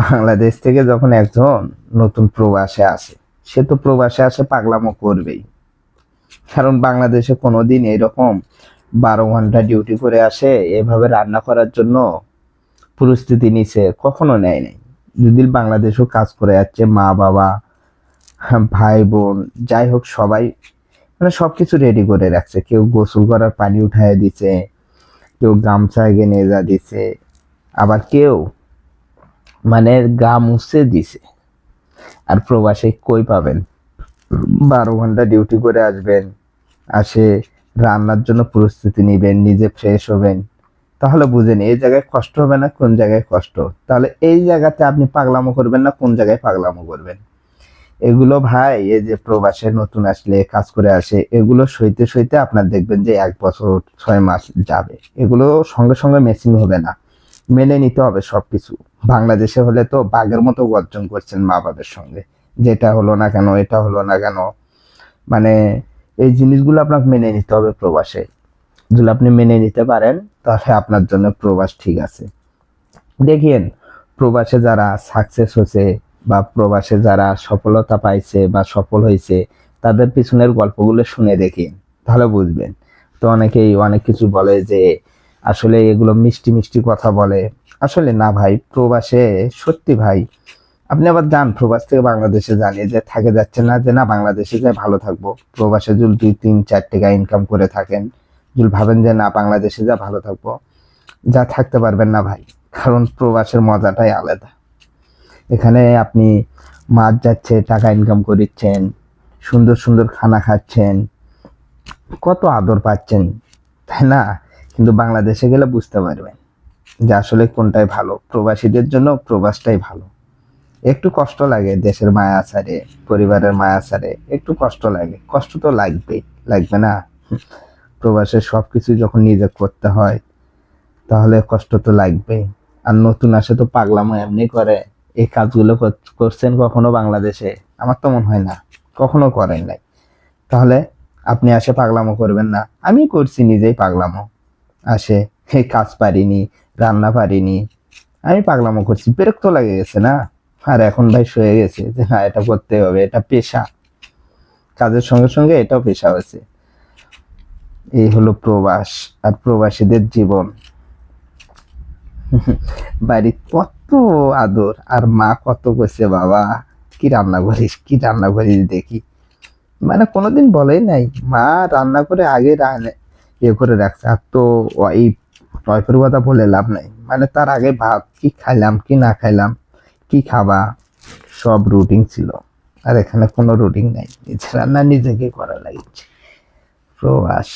বাংলাদেশ থেকে যখন একজন নতুন প্রবাসে আসে, সে তো প্রবাসে আসে পাগলামো করবেই। কারণ বাংলাদেশে কোনোদিন এরকম বারো ঘণ্টা ডিউটি করে আসে, এভাবে রান্না করার জন্য পরিস্থিতি নিছে কখনো নেয় নাই। যদি বাংলাদেশেও কাজ করে যাচ্ছে, মা বাবা, ভাই বোন, যাই হোক সবাই মানে সব কিছু রেডি করে রাখছে। কেউ গোসল করার পানি উঠায় দিছে, কেউ গামছা এগে যা দিছে, আবার কেউ মানে গা মুছে দিছে। আর প্রবাসে কই পাবেন? বারো ঘণ্টা ডিউটি করে আসবেন, আসে রান্নার জন্য প্রস্তুতি নেবেন, নিজে ফ্রেশ হবেন। তাহলে বুঝেন, এই জায়গায় কষ্ট হবে না, কোন জায়গায় কষ্ট? তাহলে এই জায়গাতে আপনি পাগলামো করবেন না, কোন জায়গায় পাগলামো করবেন? এগুলো ভাই, এই যে প্রবাসে নতুন আসলে, কাজ করে আসে, এগুলো সইতে সইতে আপনার দেখবেন যে এক বছর, ছয় মাস যাবে। এগুলো সঙ্গে সঙ্গে মেসিং হবে না। মেনে নিতে হবে সবকিছু। বাংলাদেশে হলে তো বাঘের মতো গর্জন করছেন মা বাবার সঙ্গে। যেটা হলো না কেন, এটা হলো না কেন? মানে এই জিনিসগুলো আপনাকে মেনে নিতে হবে প্রবাসে। যদি আপনি মেনে নিতে পারেন, তাহলে আপনার জন্য প্রবাস ঠিক আছে। দেখিয়েন প্রবাসে যারা সাকসেস হয়েছে বা প্রবাসে যারা সফলতা পাইছে বা সফল হয়েছে, তাদের পিছনের গল্পগুলো শুনে দেখিন, তাহলে বুঝবেন। তো অনেকেই অনেক কিছু বলে যে আসলে এগুলো মিষ্টি মিষ্টি কথা বলে। আসলে না ভাই, প্রবাসে সত্যি ভাই, আপনি আবার যান প্রবাস থেকে বাংলাদেশে জানিয়ে যে থাকে যাচ্ছে না যে না বাংলাদেশে যাই ভালো থাকব। প্রবাসে যদি দুই, তিন, চার টাকা ইনকাম করে থাকেন। যদি ভাবেন যে না বাংলাদেশে যা ভালো থাকব। যা থাকতে পারবেন না ভাই, কারণ প্রবাসের মজাটাই আলাদা। এখানে আপনি মাছ যাচ্ছে, টাকা ইনকাম করিচ্ছেন, সুন্দর সুন্দর খানা খাচ্ছেন, কত আদর পাচ্ছেন, তাই না? কিন্তু বাংলাদেশে গেলে বুঝতে পারবেন যে আসলে কোনটাই ভালো। প্রবাসীদের জন্য প্রবাসটাই ভালো। একটু কষ্ট লাগে দেশের মায়া আসারে পরিবারের মায়া আসারে একটু কষ্ট লাগে। কষ্ট তো লাগবেই লাগবে না। প্রবাসে সব কিছু যখন নিজে করতে হয়, তাহলে কষ্ট তো লাগবেই আর নতুন আসে তো পাগলামো এমনি করে, এই কাজগুলো কর- করছেন কখনো বাংলাদেশে? আমার তো মনে হয় না, কখনো করেন নাই। তাহলে আপনি আসে পাগলামো করবেন না। আমি করছি নিজেই পাগলামো। আসে, কাজ পারিনি, রান্না পারিনি। আমি পাগলামো করছি, বিরক্ত লাগে গেছে না? আর এখন ভাই শুয়ে গেছে, যে না, এটা করতে হবে, এটা পেশা। কাজের সঙ্গে সঙ্গে এটাও পেশা হয়েছে। এই হলো প্রবাস, আর প্রবাসীদের জীবন। বাড়ি কত আদর, আর মা কত কইছে, বাবা, কি রান্না করিস, কি রান্না করিস দেখি? মানে কোনোদিন বলেই নাই, মা রান্না করে আগে ইয়ে করে রাখছে। আর তো এই টয়ফের কথা বলে লাভ নাই। মানে তার আগে ভাব কি খাইলাম, কি না খাইলাম, কি খাবা, সব রুটিন ছিল। আর এখানে কোনো রুটিন নাই। এছাড়া না নিজেকে করা লাগছে। প্রবাস।